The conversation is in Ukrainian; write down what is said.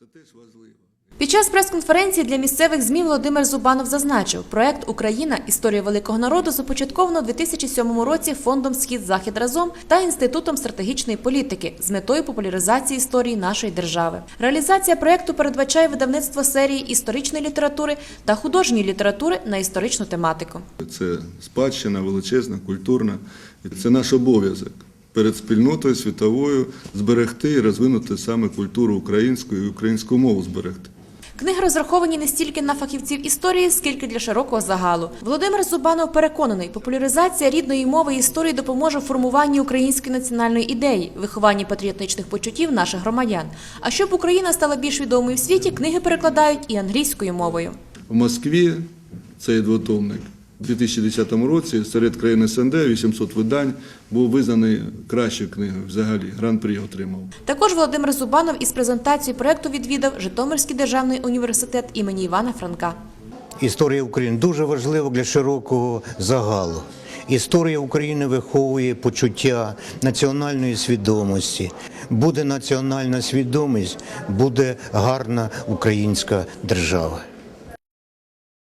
Це теж важливо. Під час прес-конференції для місцевих ЗМІ Володимир Зубанов зазначив, проект Україна Історія великого народу започатковано у 2007 році фондом Схід Захід разом та інститутом стратегічної політики з метою популяризації історії нашої держави. Реалізація проекту передбачає видавництво серії історичної літератури та художньої літератури на історичну тематику. Це спадщина величезна, культурна. Це наш обов'язок перед спільнотою світовою зберегти і розвинути саме культуру українську і українську мову зберегти. Книги розраховані не стільки на фахівців історії, скільки для широкого загалу. Володимир Зубанов переконаний, популяризація рідної мови і історії допоможе в формуванні української національної ідеї, вихованні патріотичних почуттів наших громадян. А щоб Україна стала більш відомою в світі, книги перекладають і англійською мовою. В Москві цей двотомник у 2010 році серед країн СНД 800 видань був визнаний кращою книгою взагалі. Гран-прі отримав. Також Володимир Зубанов із презентацією проекту відвідав Житомирський державний університет імені Івана Франка. Історія України дуже важлива для широкого загалу. Історія України виховує почуття національної свідомості. Буде національна свідомість, буде гарна українська держава.